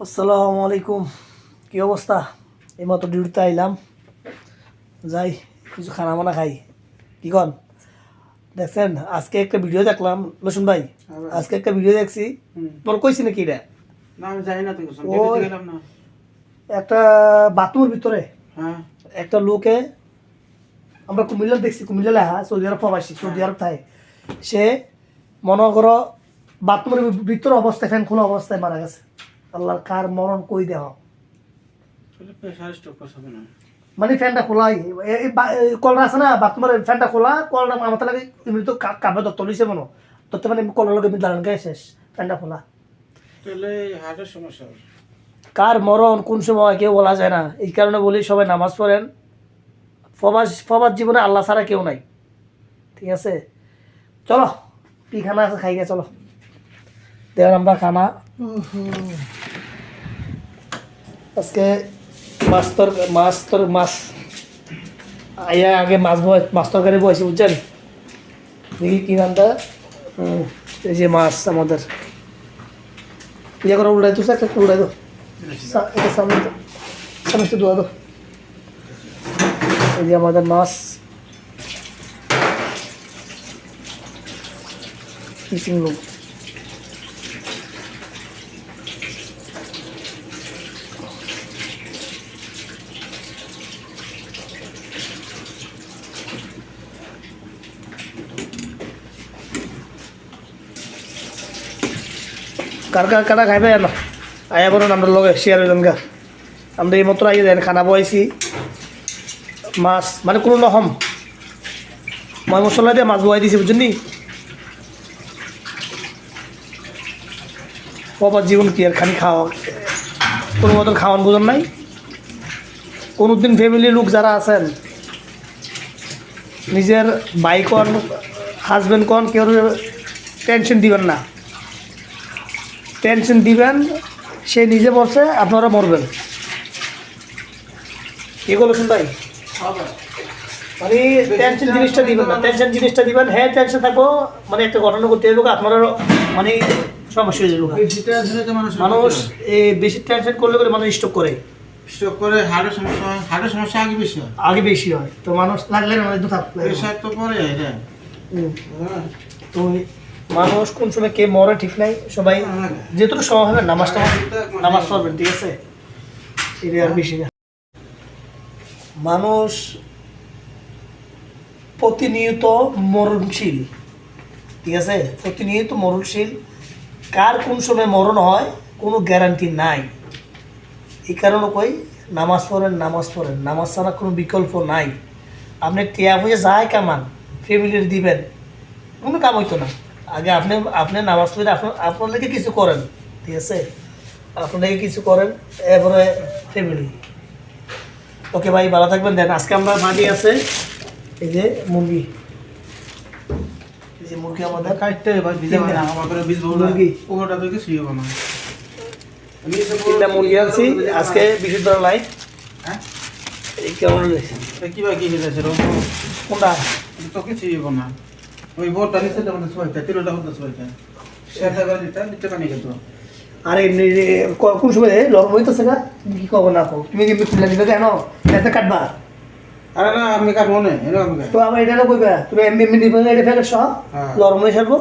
আসসালামু আলাইকুম। কি অবস্থা? এইমাত্র ডিউটিতে আইলাম। যাই কিছু খানা মানা খাই। কি কন? দেখছেন আজকে একটা ভিডিও দেখলাম। লসুন ভাই আজকে একটা ভিডিও দেখছি। তোর কইছি নাকি এটা? একটা বাথরুমের ভিতরে। হ্যাঁ। একটা লোকে আমরা কুমিল্লা দেখছি কুমিল্লা লেখা সৌদি আরব প্রবাসী সৌদি আরব থাকে সে মনে করো বাথরুমের ভিতরে অবস্থায় ফ্যান খোলা অবস্থায় মারা গেছে। আল্লাহর কার মরণ কই দেওয়া? মানে ফ্যানটা খোলাই। কলরা আছে না? বাথরুমের ফ্যানটা খোলা কলটা আমার লাগে এমনি তো কাপে দত্ত লইছে মনো দত্ত মানে কলার লগে দাঁড়ান গায়ে শেষ ফ্যানটা খোলা। তাহলে হার্টের সমস্যা কার মরণ কোন সময় কেউ বলা যায় না। এই কারণে বলি সবাই নামাজ পড়েন। ফবাস ফবাস জীবনে আল্লাহ ছাড়া কেউ নাই। ঠিক আছে? চলো কি খানা আছে খাই গে চলো। দেখেন আমরা খানা। আজকে মাছ তর মাছ তর মাছ আইয়া আগে মাছ মাছ তরকারি বয়েছি, বুঝছেন? দেখি কি নামটা। এই যে মাছ আমাদের। ইয়ে করে উল্টাই তো একটা উল্টাই দো এটা সামনে সামনে একটু দোয়া দো এই যে আমাদের মাছ। ফিশিং লোক কার কার কাটা খাইবে না আয়া বলুন আমরা লগে শেয়ার হইলাম গা আমরা এই মাত্র আইয়ে দেন খানা বয়াইছি মাছ মানে কোনো রকম মই মশলা দিয়ে মাছ বয়াই দিছি নি বাবার জীবন কি আর খালি খাওয়া কোনো মতন খাওয়ান বুঝন নাই। কোনোদিন ফ্যামিলির লোক যারা আছেন নিজের ভাই কন হাজব্যান্ড কন কেউ টেনশন দিবেন না। টেনশন দিবেন সে নিজে মরছে আপনারা মরবেন। এগুলো শুনতাই মানে টেনশন জিনিসটা দিবেন না। টেনশন জিনিসটা দিবেন হ্যাঁ টেনশন থাকব মানে একটা ঘটনা করতে হবে আপনারা মানে সমস্যা হয়ে যাবে। মানুষ মানুষ এই বেশি টেনশন করলে করে মানুষ স্টক করে। স্ট্রোক করে হার্টের সমস্যা হয় হার্টের সমস্যা আগে বেশি হয়। আগে বেশি হয়। তো মানুষ লাগলে মানে দুটা প্রেশার তো পরে এটা তো মানুষ কোন সময় কে মরে ঠিক নাই সবাই যেহেতু সময় হবে নামাজটা নামাজ পড়বেন ঠিক আছে? এটা আর বেশি না। মানুষ প্রতিনিয়ত মরণশীল ঠিক আছে? প্রতিনিয়ত মরণশীল। কার কোন সময় মরণ হয় কোনো গ্যারান্টি নাই। এই কারণে কই নামাজ পড়েন নামাজ পড়েন। নামাজ ছাড়া কোনো বিকল্প নাই। আপনি টিয়া বুঝে যায় কামান ফ্যামিলির দিবেন কোনো কাম হইতো না। আগে আপনি আপনি নামাজ পড়ে আপনাদেরকে কিছু করেন ঠিক আছে? আপনাদেরকে কিছু করেন এরপরে ফ্যামিলি ওকে ভাই ভালো থাকবেন। দেন আজকে আমরা মাটি আছে এই যে মুরগি। এই যে মুরগি আমাদের। কাটতে ভাই ভিজে বীজ মুরগি। পুরোটা তো কিছু হবে না। তিনটা মুরগি আনছি আজকে বিশুদ্ধ লাইট হ্যাঁ? এই কেমন কি বা কি হয়েছে কোনটা? তো কিছু হবে না। ওই বোর্ডটা নিচে তো আমাদের সবাই তিনটা হতো সেটা গাড়িটা নিচে পানি খেতো আরে এমনি যে ক- কোন সময় লরম হইতেছে না? তুমি কি কব না কো তুমি কি খুলে দিবে কেন? এতে কাটবা? আরে না আমি কার মনে তো আমার এটা না কইবা তুমি এমনি এমনি দিবে এটা ফেলে সহ? হ্যাঁ। লরম হয়ে সারবো